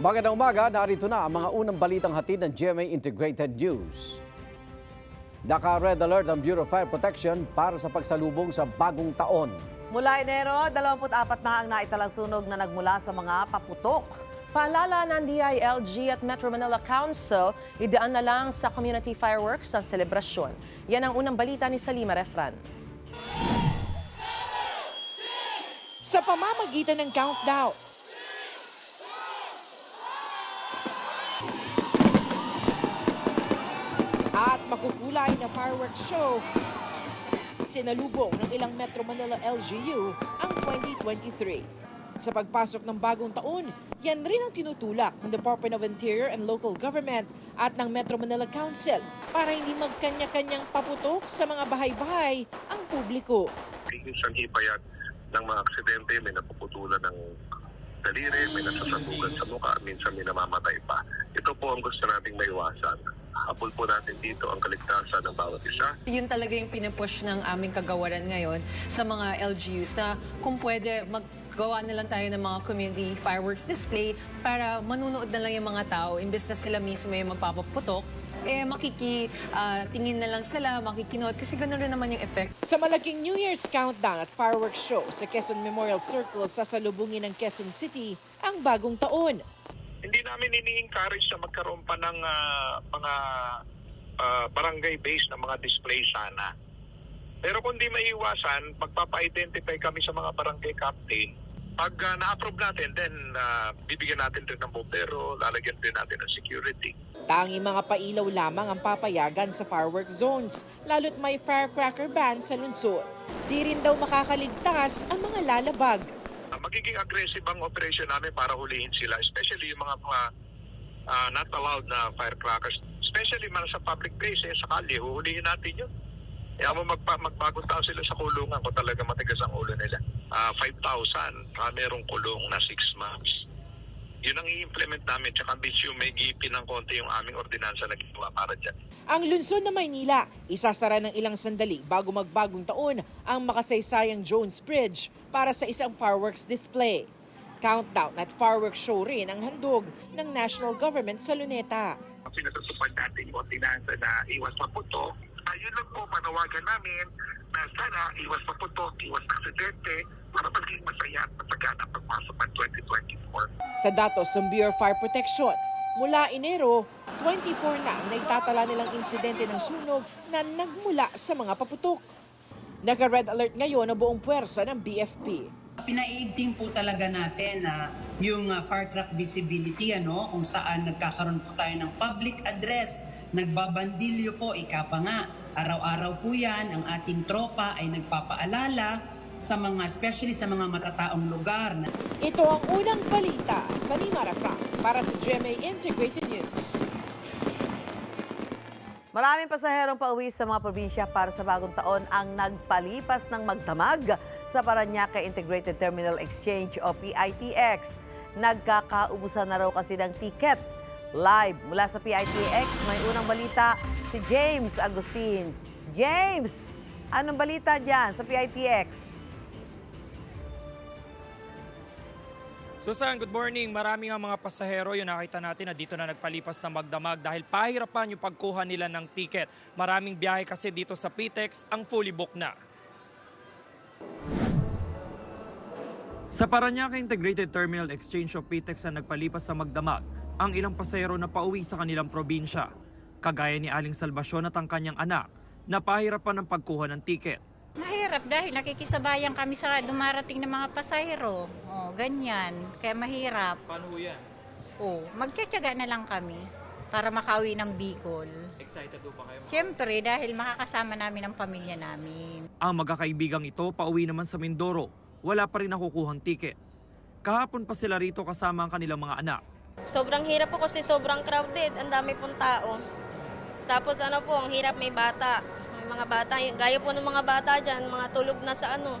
Magandang umaga, narito na ang mga unang balitang hatid ng GMA Integrated News. Naka-red alert ang Bureau of Fire Protection para sa pagsalubong sa bagong taon. Mula Enero, 24 na ang naitalang sunog na nagmula sa mga paputok. Paalala ng DILG at Metro Manila Council, idaan na lang sa community fireworks ang selebrasyon. Yan ang unang balita ni Salima Refran. sa pamamagitan ng countdown. Makukulay na fireworks show, sinalubong ng ilang Metro Manila LGU ang 2023. Sa pagpasok ng bagong taon, yan rin ang tinutulak ng Department of Interior and Local Government at ng Metro Manila Council para hindi magkanya-kanyang paputok sa mga bahay-bahay ang publiko. minsan hipayat ng mga aksidente, may napuputulan ng daliri, may nasasabugan sa mukha, minsan may namamatay pa. Ito po ang gusto nating maiwasan. Habol po natin dito ang kaligtasan ng bawat isa. Yun talaga yung pinupush ng aming kagawaran ngayon sa mga LGUs na kung pwede maggawa na lang tayo ng mga community fireworks display para manunood na lang yung mga tao imbes na sila mismo yung magpapaputok eh makiki ah, tingin na lang sila, makikinood kasi gano'n rin naman yung effect. Sa malaking New Year's countdown at fireworks show sa Quezon Memorial Circle sa salubungin ng Quezon City ang bagong taon. Hindi namin ini-encourage na magkaroon pa ng ah, mga ah, barangay-based na mga display sana. Pero kung di maiwasan, magpapa-identify kami sa mga barangay captain. Pag ah, na-approve natin, then ah, bibigyan natin rin ng bombero, lalagyan din natin ng security. Tangi mga pailaw lamang ang papayagan sa fireworks zones, lalo't may firecracker ban sa lungsod. Di rin daw makakaligtas ang mga lalabag. Uh, magiging aggressive ang operation namin para hulihin sila, especially yung mga, mga uh, not allowed na firecrackers. Especially mga sa public places, sa kalye, huhulihin natin yun. Kaya mo magpa, magbagong tao sila sa kulungan kung talaga matigas ang ulo nila. Ah, 5,000, uh, merong kulong na 6 months. Yun ang i-implement namin, tsaka yung may gipin ng konti yung aming ordinansa na ginawa para dyan. Ang lungsod na Maynila, isasara ng ilang sandali bago magbagong taon ang makasaysayang Jones Bridge para sa isang fireworks display. Countdown at fireworks show rin ang handog ng national government sa Luneta. Pinatutupad natin yung ordinansa na iwas maputo. Uh, yun lang po panawagan namin na sana iwas maputo, iwas aksidente para maging masaya at masagana pagpasok ng 2024. Sa datos ng Bureau of Fire Protection, mula Enero, 24 na ang naitatala nilang insidente ng sunog na nagmula sa mga paputok. Naka-red alert ngayon ang buong puwersa ng BFP. Pinaiigting po talaga natin na yung uh, fire truck visibility ano kung saan nagkakaroon po tayo ng public address nagbabandilyo po ika pa nga araw-araw po yan ang ating tropa ay nagpapaalala sa mga especially sa mga matataong lugar na Ito ang unang balita sa Nimara Frank para sa GMA Integrated News. Maraming pasaherong pauwi sa mga probinsya para sa bagong taon ang nagpalipas ng magdamag sa Paranaque Integrated Terminal Exchange o PITX. Nagkakaubusan na raw kasi ng tiket. Live mula sa PITX, may unang balita si James Agustin. James, anong balita dyan sa PITX? Susan, good morning. Maraming ang mga pasahero yung nakita natin na dito na nagpalipas na magdamag dahil pahirapan yung pagkuha nila ng ticket. Maraming biyahe kasi dito sa PTEX ang fully booked na. Sa Paranaque Integrated Terminal Exchange of PTEX na nagpalipas sa magdamag, ang ilang pasahero na pauwi sa kanilang probinsya. Kagaya ni Aling Salvacion at ang kanyang anak na pahirapan ng pagkuha ng ticket. Mahirap dahil nakikisabayan kami sa dumarating ng mga pasahero. Oh, ganyan. Kaya mahirap. Paano yan? Oh, magtsatsaga na lang kami para makauwi ng Bicol. Excited ba kayo? Siyempre, dahil makakasama namin ang pamilya namin. Ang magkakaibigang ito pauwi naman sa Mindoro. Wala pa rin nakukuhang ticket. Kahapon pa sila rito kasama ang kanilang mga anak. Sobrang hirap po kasi sobrang crowded. Ang dami pong tao. Tapos ano po, ang hirap may bata. May mga bata. Gaya po ng mga bata dyan, mga tulog na sa ano,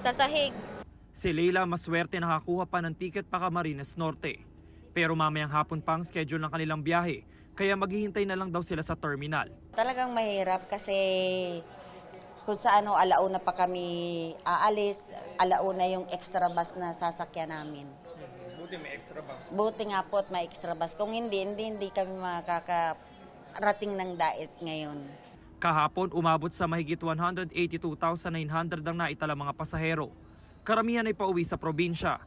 sa sahig. Si Leila maswerte nakakuha pa ng ticket pa Camarines Norte. Pero mamayang hapon pa ang schedule ng kanilang biyahe, kaya maghihintay na lang daw sila sa terminal. Talagang mahirap kasi kung sa ano, alauna pa kami aalis, alauna yung extra bus na sasakyan namin. Buti may extra bus. Buti nga po at may extra bus. Kung hindi, hindi, hindi kami makakarating ng dait ngayon. Kahapon, umabot sa mahigit 182,900 ang naitala mga pasahero. Karamihan ay pauwi sa probinsya.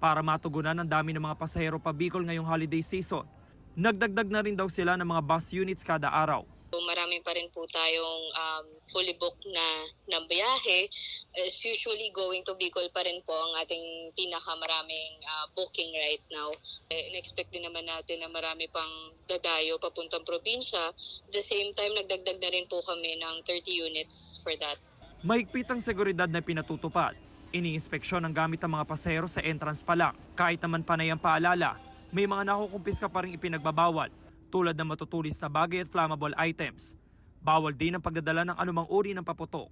Para matugunan ang dami ng mga pasahero pa Bicol ngayong holiday season, nagdagdag na rin daw sila ng mga bus units kada araw. Marami pa rin po tayong um, fully booked na, na biyahe. As usually going to Bicol pa rin po ang ating pinakamaraming uh, booking right now. Eh, in-expect din naman natin na marami pang dadayo papuntang probinsya. At the same time, nagdagdag na rin po kami ng 30 units for that. Mahigpit ang seguridad na pinatutupad. Iniinspeksyon ang gamit ng mga pasahero sa entrance pa lang. Kahit naman panay ang paalala, may mga nakukumpiska pa rin ipinagbabawal tulad ng matutulis na bagay at flammable items. Bawal din ang pagdadala ng anumang uri ng paputok.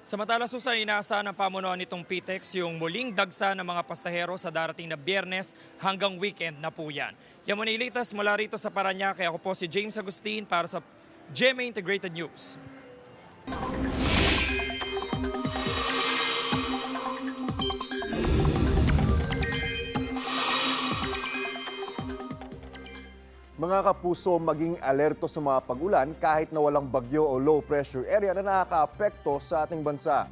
Samantala Susa, inaasahan ng pamunuan nitong PTEX yung muling dagsa ng mga pasahero sa darating na biyernes hanggang weekend na po yan. Yan muna ilitas mula rito sa Paranaque. Ako po si James Agustin para sa GMA Integrated News. Mga kapuso, maging alerto sa mga pag-ulan kahit na walang bagyo o low pressure area na nakakaapekto sa ating bansa.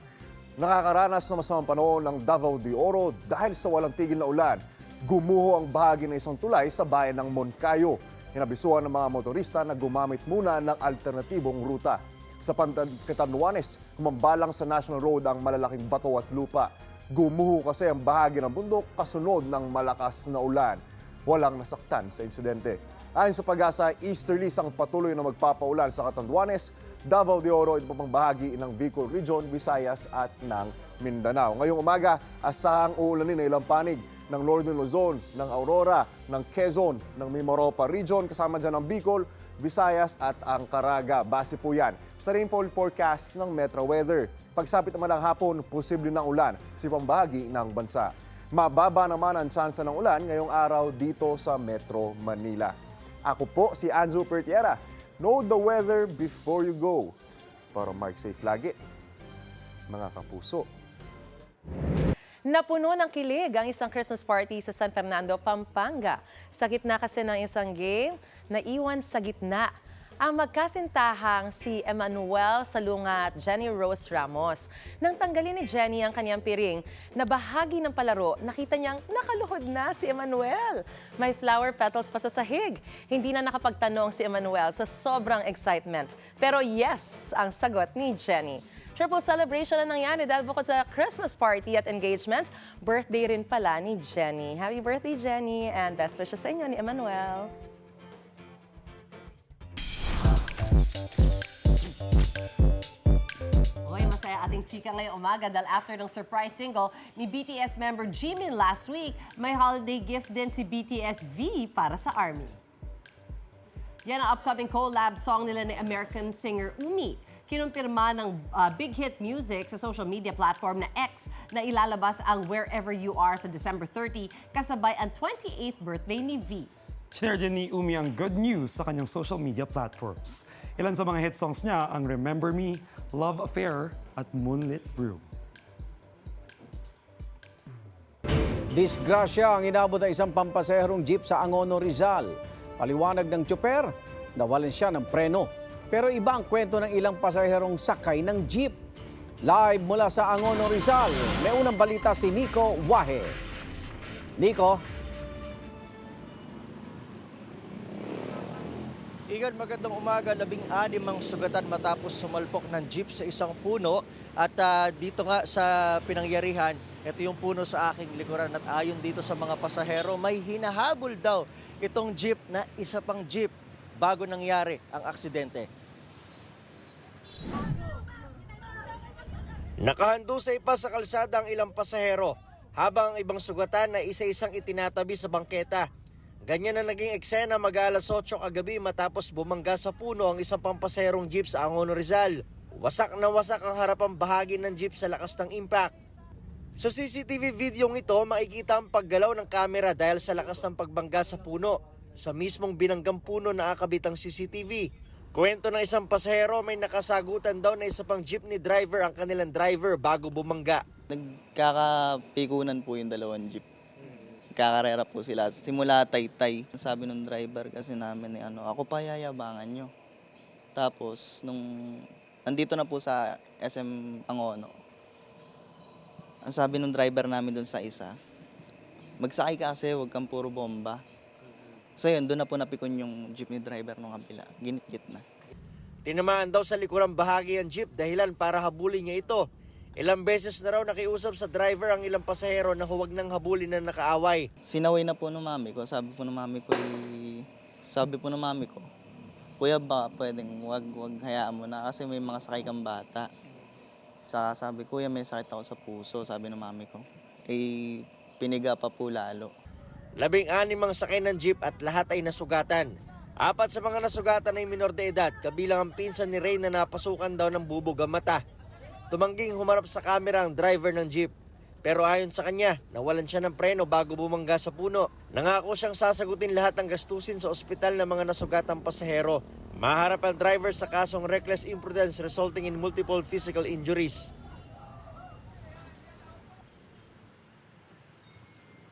Nakakaranas ng masamang panahon ng Davao de Oro dahil sa walang tigil na ulan. Gumuho ang bahagi ng isang tulay sa bayan ng Moncayo. Hinabisuan ng mga motorista na gumamit muna ng alternatibong ruta. Sa Pantan- Catanduanes, kumambalang sa National Road ang malalaking bato at lupa. Gumuho kasi ang bahagi ng bundok kasunod ng malakas na ulan. Walang nasaktan sa insidente. Ayon sa pag-asa, easterlies ang patuloy na magpapaulan sa Catanduanes, Davao de Oro at iba pang bahagi ng Bicol Region, Visayas at ng Mindanao. Ngayong umaga, asahang uulanin na ilang panig ng Northern Luzon, ng Aurora, ng Quezon, ng Mimaropa Region, kasama dyan ang Bicol, Visayas at ang Caraga. Base po yan sa rainfall forecast ng Metro Weather. Pagsapit naman ng hapon, posible ng ulan sa ibang bahagi ng bansa. Mababa naman ang tsansa ng ulan ngayong araw dito sa Metro Manila. Ako po si Anzo Pertiera. Know the weather before you go. Para mark safe lagi. Mga kapuso. Napuno ng kilig ang isang Christmas party sa San Fernando, Pampanga. Sa gitna kasi ng isang game, naiwan sa gitna ang magkasintahang si Emmanuel Salunga at Jenny Rose Ramos. Nang tanggalin ni Jenny ang kanyang piring na bahagi ng palaro, nakita niyang nakaluhod na si Emmanuel. May flower petals pa sa sahig. Hindi na nakapagtanong si Emmanuel sa sobrang excitement. Pero yes, ang sagot ni Jenny. Triple celebration na nangyari dahil bukod sa Christmas party at engagement, birthday rin pala ni Jenny. Happy birthday, Jenny, and best wishes sa inyo ni Emmanuel. Ating chika ngayong umaga dahil after ng surprise single ni BTS member Jimin last week, may holiday gift din si BTS V para sa ARMY. Yan ang upcoming collab song nila ni American singer Umi. Kinumpirma ng uh, Big Hit Music sa social media platform na X na ilalabas ang Wherever You Are sa December 30 kasabay ang 28th birthday ni V. Share din ni Umi ang good news sa kanyang social media platforms. Ilan sa mga hit songs niya ang Remember Me, Love Affair at Moonlit Room. Disgrasya ang inabot ng isang pampaseherong jeep sa Angono, Rizal. Paliwanag ng tsuper, nawalan siya ng preno. Pero iba ang kwento ng ilang pasaherong sakay ng jeep. Live mula sa Angono, Rizal, may unang balita si Nico Wahe. Nico, Igan, magandang umaga. Labing anim sugatan matapos sumalpok ng jeep sa isang puno. At ah, dito nga sa pinangyarihan, ito yung puno sa aking likuran. At ayon dito sa mga pasahero, may hinahabol daw itong jeep na isa pang jeep bago nangyari ang aksidente. Nakahandusay pa sa kalsada ang ilang pasahero habang ang ibang sugatan na isa-isang itinatabi sa bangketa. Ganyan na naging eksena mag-alas 8 kagabi matapos bumangga sa puno ang isang pampasaherong jeep sa Angono Rizal. Wasak na wasak ang harapang bahagi ng jeep sa lakas ng impact. Sa CCTV video ito, makikita ang paggalaw ng kamera dahil sa lakas ng pagbangga sa puno. Sa mismong binanggang puno na akabit ang CCTV. Kwento ng isang pasahero may nakasagutan daw na isa pang jeepney driver ang kanilang driver bago bumangga. Nagkakapikunan po yung dalawang jeep. Kakarera po sila. Simula taytay. Sabi nung driver kasi namin, eh, ano, ako pa yayabangan nyo. Tapos, nung nandito na po sa SM Angono, ang sabi nung driver namin doon sa isa, magsakay ka kasi, huwag kang puro bomba. So yun, doon na po napikon yung jeepney driver nung kabila. Ginit-git na. Tinamaan daw sa likurang bahagi ang jeep dahilan para habulin niya ito. Ilang beses na raw nakiusap sa driver ang ilang pasahero na huwag nang habulin na nakaaway. Sinaway na po ng mami ko. Sabi po ng mami ko, sabi po ng mami ko, Kuya ba, pwedeng wag, wag hayaan mo na kasi may mga sakay kang bata. Sa sabi, Kuya, may sakit ako sa puso, sabi ng mami ko. Eh, piniga pa po lalo. Labing anim ang sakay ng jeep at lahat ay nasugatan. Apat sa mga nasugatan ay minor de edad, kabilang ang pinsan ni Ray na napasukan daw ng bubog ang mata. Tumangging humarap sa kamera ang driver ng jeep. Pero ayon sa kanya, nawalan siya ng preno bago bumangga sa puno. Nangako siyang sasagutin lahat ng gastusin sa ospital ng mga nasugatang pasahero. Maharap ang driver sa kasong reckless imprudence resulting in multiple physical injuries.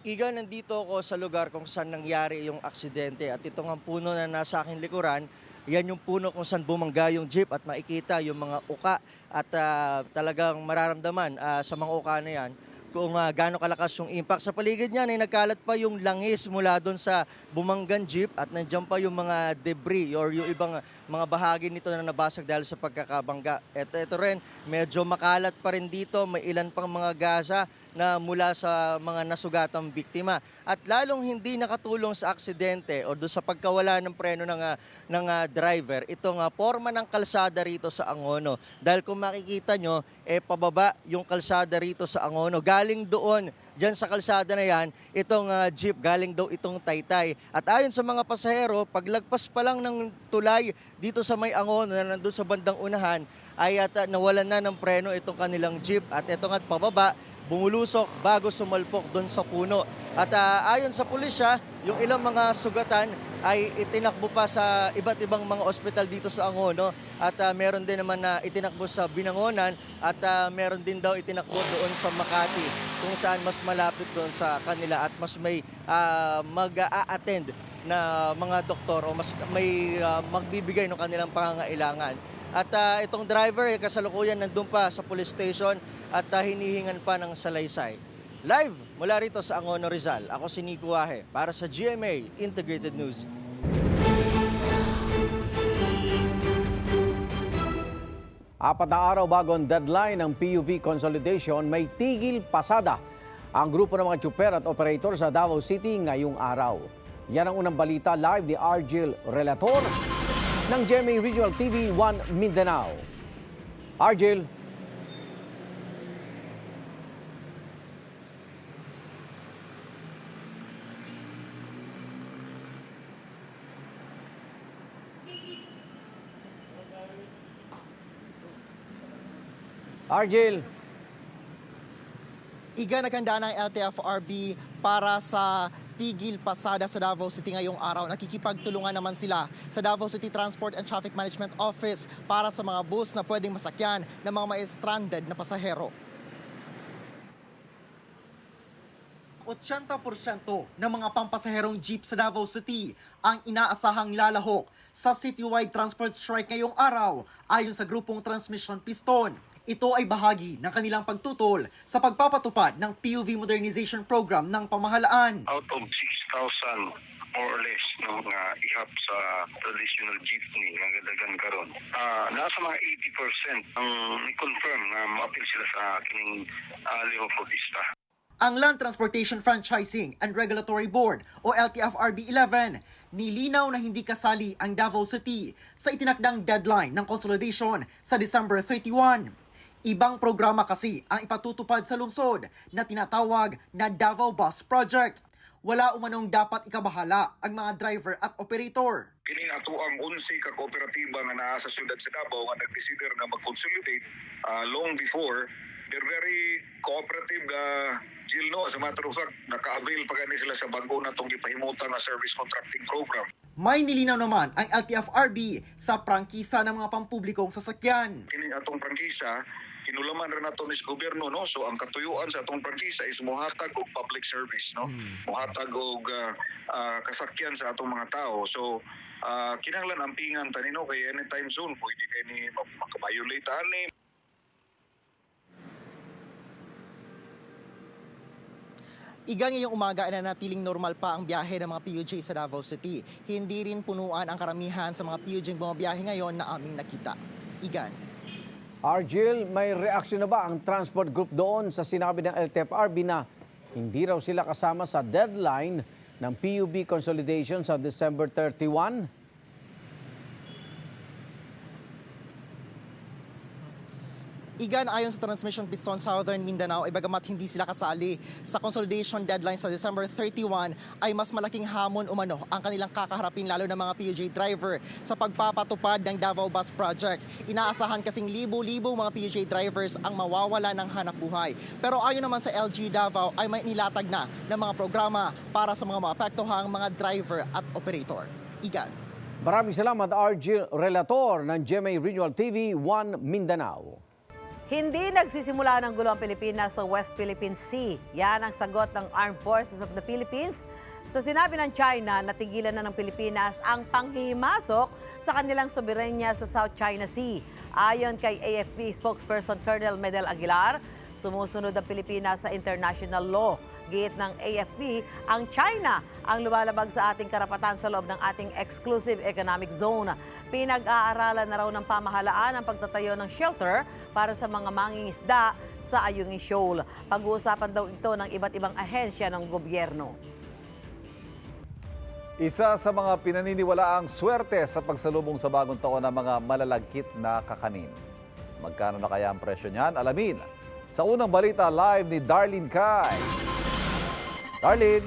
Iga, nandito ako sa lugar kung saan nangyari yung aksidente at ito nga puno na nasa aking likuran, yan yung puno kung saan bumangga yung jeep at makikita yung mga uka at ah, talagang mararamdaman ah, sa mga uka na yan kung uh, gaano kalakas yung impact. Sa paligid niyan ay nagkalat pa yung langis mula doon sa bumanggan jeep at nandiyan pa yung mga debris or yung ibang mga bahagi nito na nabasag dahil sa pagkakabangga. Ito, ito rin, medyo makalat pa rin dito. May ilan pang mga gaza na mula sa mga nasugatang biktima. At lalong hindi nakatulong sa aksidente o doon sa pagkawala ng preno ng, ah, ng ah, driver, itong ah, forma ng kalsada rito sa Angono. Dahil kung makikita nyo, eh pababa yung kalsada rito sa Angono. Galing doon, dyan sa kalsada na yan, itong ah, jeep, galing daw itong taytay. At ayon sa mga pasahero, paglagpas pa lang ng tulay dito sa may Angono na nandun sa bandang unahan, ay at ah, nawalan na ng preno itong kanilang jeep. At ito nga't pababa, bumulusok bago sumalpok doon sa puno. At ah, ayon sa pulisya, yung ilang mga sugatan ay itinakbo pa sa iba't ibang mga ospital dito sa Angono at ah, meron din naman na itinakbo sa Binangonan at ah, meron din daw itinakbo doon sa Makati kung saan mas malapit doon sa kanila at mas may ah, mag-a-attend na mga doktor o mas may ah, magbibigay ng kanilang pangangailangan. At ah, itong driver, eh, kasalukuyan nandun pa sa police station at ah, hinihingan pa ng salaysay. Live mula rito sa Angono Rizal, ako si Nico Wahe para sa GMA Integrated News. Apat na araw bago ang deadline ng PUV consolidation, may tigil pasada ang grupo ng mga tsuper at operator sa Davao City ngayong araw. Yan ang unang balita live ni Argel Relator ng GMA Regional TV 1 Mindanao. Argel, Argel, Iga naghanda ng LTFRB para sa tigil pasada sa Davao City ngayong araw. Nakikipagtulungan naman sila sa Davao City Transport and Traffic Management Office para sa mga bus na pwedeng masakyan ng mga may stranded na pasahero. 80% ng mga pampasaherong jeep sa Davao City ang inaasahang lalahok sa citywide transport strike ngayong araw ayon sa grupong Transmission Piston. Ito ay bahagi ng kanilang pagtutol sa pagpapatupad ng PUV Modernization Program ng pamahalaan. out of 6,000 more or less no nga ihap sa traditional jeepney nga gadagan karon. Ah, nasa mga 80% ang i-confirm na ma-appeal sila sa kining uh, Liho Protesta. Ang Land Transportation Franchising and Regulatory Board o LTFRB 11 nilinaw na hindi kasali ang Davao City sa itinakdang deadline ng consolidation sa December 31. Ibang programa kasi ang ipatutupad sa lungsod na tinatawag na Davao Bus Project. Wala umanong dapat ikabahala ang mga driver at operator. Kining ato ang 11 ka kooperatiba nga naa sa syudad sa Davao nga nag-consider nga mag-consolidate ah, long before they're very cooperative, uh, Jill, no? As a matter of fact, naka-avail pa gani sila sa bago na itong ipahimutan na service contracting program. May nilinaw naman ang LTFRB sa prangkisa ng mga pampublikong sasakyan. Kini atong prangkisa, kinulaman rin nato ni gobyerno, no? So ang katuyuan sa atong prangkisa is mohatag og public service, no? Mohatag og uh, uh, kasakyan sa atong mga tao. So uh, kinahanglan ampingan tani no kay anytime soon pwede kay ni mak- makabiolate ani Iga ngayong umaga ay nanatiling normal pa ang biyahe ng mga PUJ sa Davao City. Hindi rin punuan ang karamihan sa mga PUJ bumabiyahe ngayon na aming nakita. Igan. Argel, may reaksyon na ba ang transport group doon sa sinabi ng LTFRB na hindi raw sila kasama sa deadline ng PUB consolidation sa December 31? Igan ayon sa Transmission Piston Southern Mindanao ay bagamat hindi sila kasali sa consolidation deadline sa December 31 ay mas malaking hamon umano ang kanilang kakaharapin lalo ng mga PUJ driver sa pagpapatupad ng Davao Bus Project. Inaasahan kasing libo-libo mga PUJ drivers ang mawawala ng hanap buhay. Pero ayon naman sa LG Davao ay may nilatag na ng mga programa para sa mga maapektuhang mga driver at operator. Igan. Maraming salamat, Argel, relator ng GMA Regional TV 1 Mindanao. Hindi nagsisimula ng gulo ang Pilipinas sa West Philippine Sea. Yan ang sagot ng Armed Forces of the Philippines sa sinabi ng China na tigilan na ng Pilipinas ang panghihimasok sa kanilang soberenya sa South China Sea. Ayon kay AFP spokesperson Colonel Medel Aguilar, sumusunod ang Pilipinas sa international law. Giit ng AFP, ang China ang lumalabag sa ating karapatan sa loob ng ating exclusive economic zone. Pinag-aaralan na raw ng pamahalaan ang pagtatayo ng shelter para sa mga mangingisda sa Ayungin Shoal. Pag-uusapan daw ito ng iba't ibang ahensya ng gobyerno. Isa sa mga pinaniniwalaang swerte sa pagsalubong sa bagong taon ng mga malalagkit na kakanin. Magkano na kaya ang presyo niyan? Alamin sa unang balita live ni Darlene Kai. Darlene.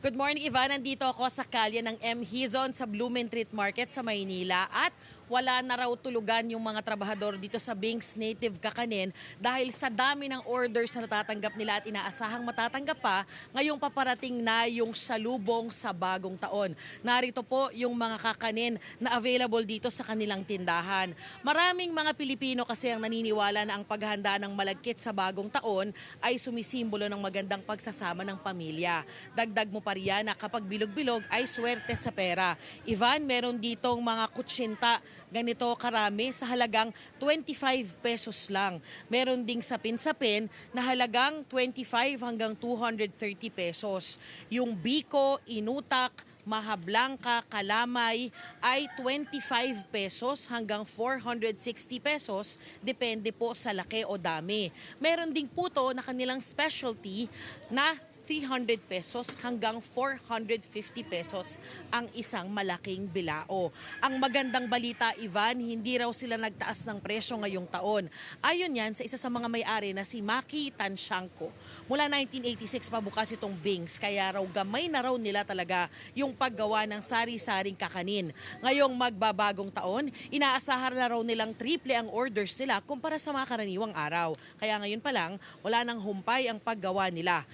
Good morning, Ivan. Nandito ako sa kalye ng M. Hizon sa Blumentritt Market sa Maynila at wala na raw tulugan yung mga trabahador dito sa Binks Native Kakanin dahil sa dami ng orders na natatanggap nila at inaasahang matatanggap pa, ngayong paparating na yung salubong sa bagong taon. Narito po yung mga kakanin na available dito sa kanilang tindahan. Maraming mga Pilipino kasi ang naniniwala na ang paghahanda ng malagkit sa bagong taon ay sumisimbolo ng magandang pagsasama ng pamilya. Dagdag mo pa riyan na kapag bilog-bilog ay swerte sa pera. Ivan, meron ditong mga kutsinta ganito karami sa halagang 25 pesos lang. Meron ding sapin-sapin na halagang 25 hanggang 230 pesos. Yung biko, inutak, Maha Blanca, Kalamay ay 25 pesos hanggang 460 pesos depende po sa laki o dami. Meron ding puto na kanilang specialty na 300 pesos hanggang 450 pesos ang isang malaking bilao. Ang magandang balita, Ivan, hindi raw sila nagtaas ng presyo ngayong taon. Ayon yan sa isa sa mga may-ari na si Maki Tanshanko. Mula 1986 pa bukas itong Bings, kaya raw gamay na raw nila talaga yung paggawa ng sari-saring kakanin. Ngayong magbabagong taon, inaasahan na raw nilang triple ang orders nila kumpara sa mga karaniwang araw. Kaya ngayon pa lang, wala nang humpay ang paggawa nila.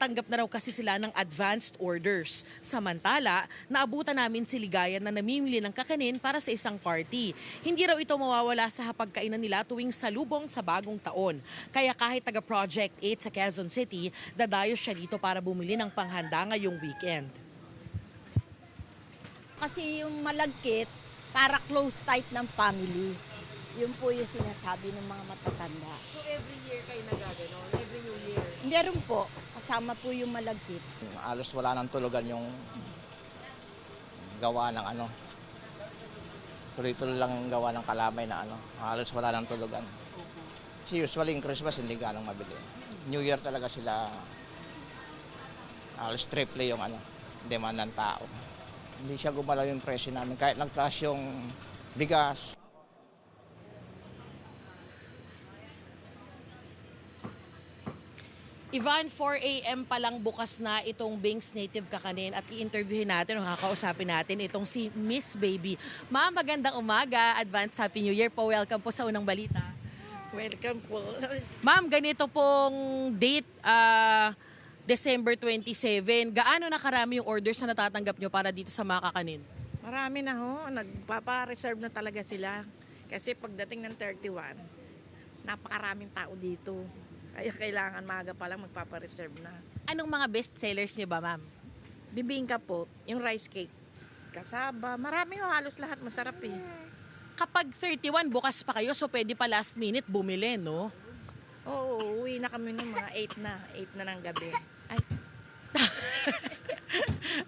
Nakakatanggap na raw kasi sila ng advanced orders. Samantala, naabutan namin si Ligayan na namimili ng kakanin para sa isang party. Hindi raw ito mawawala sa hapagkainan nila tuwing salubong sa bagong taon. Kaya kahit taga Project 8 sa Quezon City, dadayo siya dito para bumili ng panghanda ngayong weekend. Kasi yung malagkit, para close tight ng family. Yun po yung sinasabi ng mga matatanda. So every year kayo nagagano? Every New Year? Meron po, kasama po yung malagkit. Alos wala nang tulugan yung gawa ng ano. Tuloy-tuloy lang ang gawa ng kalamay na ano. Halos wala nang tulugan. Kasi usually yung Christmas hindi ganong mabili. New Year talaga sila halos triple yung ano, demand ng tao. Hindi siya gumalaw yung presyo namin. Kahit lang taas yung bigas, Ivan, 4 a.m. pa lang bukas na itong Bing's Native Kakanin at i-interviewin natin o kakausapin natin itong si Miss Baby. Ma'am, magandang umaga. Advance Happy New Year po. Welcome po sa Unang Balita. Welcome po. Ma'am, ganito pong date, ah, December 27. Gaano na karami yung orders na natatanggap nyo para dito sa mga kakanin? Marami na ho, nagpapa-reserve na talaga sila. Kasi pagdating ng 31, napakaraming tao dito. Kaya kailangan maaga pa lang magpapa-reserve na. Anong mga best sellers niyo ba, ma'am? Bibingka po, yung rice cake. Kasaba, marami ho, halos lahat masarap eh. Kapag 31, bukas pa kayo, so pwede pa last minute bumili, no? Oo, uwi na kami ng mga 8 na, 8 na ng gabi.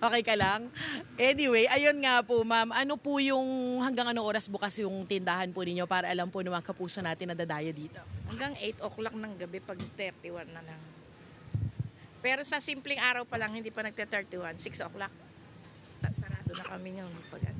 Ay, Okay ka lang? Anyway, ayun nga po, ma'am. Ano po yung hanggang anong oras bukas yung tindahan po ninyo para alam po ng mga kapuso natin na dadayo dito? hanggang 8 o'clock ng gabi pag 31 na lang. Pero sa simpleng araw pa lang, hindi pa nagte-31, 6 o'clock. Sarado na kami yun. Pag,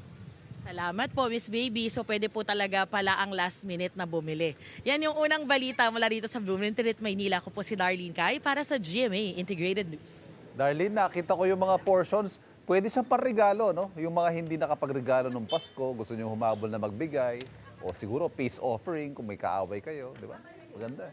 Salamat po, Miss Baby. So pwede po talaga pala ang last minute na bumili. Yan yung unang balita mula dito sa Blumentritt, Maynila. Ako po si Darlene Kai para sa GMA Integrated News. Darlene, nakita ko yung mga portions. Pwede siyang parregalo, no? Yung mga hindi nakapagregalo nung Pasko, gusto niyo humabol na magbigay. O siguro peace offering kung may kaaway kayo, di ba? Maganda.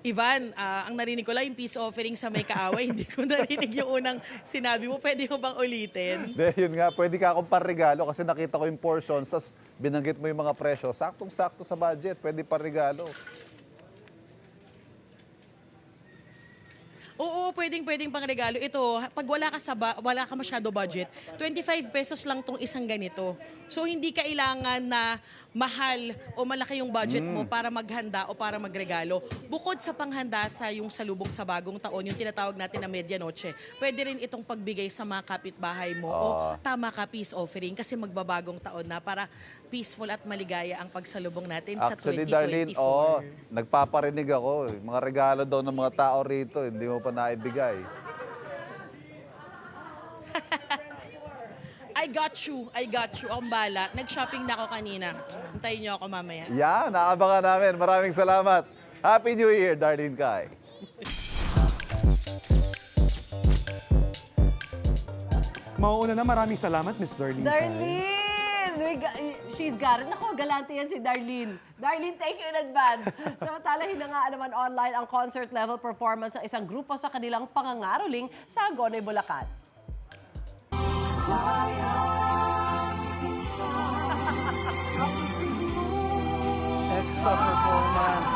Ivan, ah, ang narinig ko lang yung peace offering sa may kaaway. Hindi ko narinig yung unang sinabi mo. Pwede mo bang ulitin? Hindi, yun nga, pwede ka akong parregalo kasi nakita ko yung portions, tas binanggit mo yung mga presyo. Saktong-sakto sa budget, pwede parregalo. Oo, pwedeng pwedeng pang regalo. Ito, pag wala ka sa wala ka masyado budget, 25 pesos lang tong isang ganito. So hindi kailangan na mahal o malaki yung budget mo Mm. para maghanda o para magregalo. Bukod sa panghanda sa yung salubong sa bagong taon, yung tinatawag natin na medianoche, pwede rin itong pagbigay sa mga kapitbahay mo o Ah. tama ka peace offering kasi magbabagong taon na para peaceful at maligaya ang pagsalubong natin sa Actually, 2024. Darlene, oh, nagpaparinig ako. eh. Mga regalo daw ng mga tao rito, hindi mo pa naibigay. I got you, I got you. Ang bala. Nag-shopping na ako kanina. Hintayin niyo ako mamaya. Yan, naabangan namin. Maraming salamat. Happy New Year, Darlene Kai. Mauuna na maraming salamat, Miss Darlene. Kai. Darlene! May ga- she's got it. Naku, galante yan si Darlene. Darlene, thank you in advance. Samantala, hinangaan naman online ang concert-level performance ng isang grupo sa kanilang pangangaroling sa Agonay, Bulacan. Extra performance.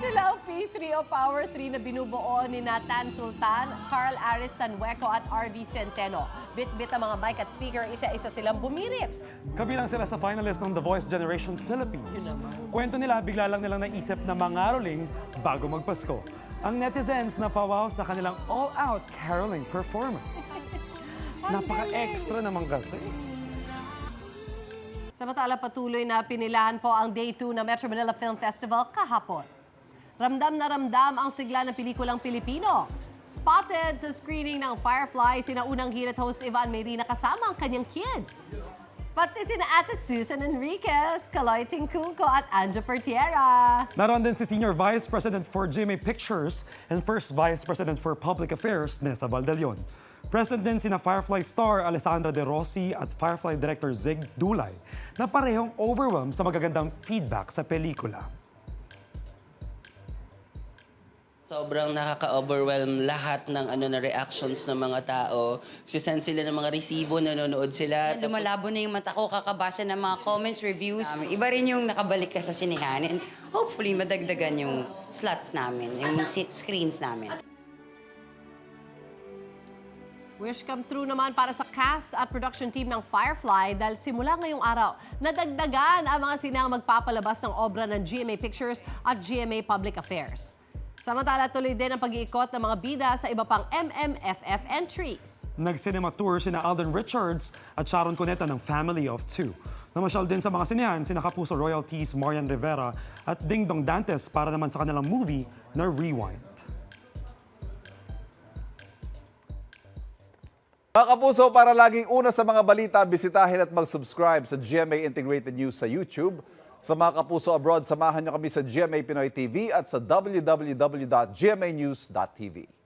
Sila ang P3 o Power 3 na binubuo ni Nathan Sultan, Carl Aris Sanhueco at RV Centeno. Bit-bit ang mga mic at speaker, isa-isa silang bumirit. Kabilang sila sa finalist ng The Voice Generation Philippines. Kwento nila, bigla lang nilang naisip na mangaroling bago magpasko. Ang netizens napawaw sa kanilang all-out caroling performance. Napaka-extra naman kasi. Samantala, patuloy na pinilahan po ang Day 2 ng Metro Manila Film Festival kahapon. Ramdam na ramdam ang sigla ng pelikulang Pilipino. Spotted sa screening ng Firefly, sina unang hirit host Ivan Merina kasama ang kanyang kids. Pati sina Ate Susan Enriquez, Kaloy Tingkuko at Anja Portiera. Naroon din si Senior Vice President for GMA Pictures and First Vice President for Public Affairs, Nessa Valdalion. Present din sina Firefly star Alessandra De Rossi at Firefly Director Zig Dulay na parehong overwhelmed sa magagandang feedback sa pelikula. Sobrang nakaka-overwhelm lahat ng ano na reactions ng mga tao. Sisend sila ng mga resibo, nanonood sila. Tapos- Dumalabo na yung mata ko kakabasa ng mga comments, reviews. Um, iba rin yung nakabalik ka sa sinihan and hopefully madagdagan yung slots namin, yung si- screens namin. Wish come true naman para sa cast at production team ng Firefly dahil simula ngayong araw, nadagdagan ang mga sinang magpapalabas ng obra ng GMA Pictures at GMA Public Affairs. Samantala, tuloy din ang pag-iikot ng mga bida sa iba pang MMFF entries. Nag-cinema tour sina Alden Richards at Sharon Cuneta ng Family of Two. Namasyal din sa mga sinehan sina Kapuso Royalties, Marian Rivera at Ding Dong Dantes para naman sa kanilang movie na Rewind. Mga kapuso, para laging una sa mga balita, bisitahin at mag-subscribe sa GMA Integrated News sa YouTube. Sa mga kapuso abroad, samahan nyo kami sa GMA Pinoy TV at sa www.gmanews.tv.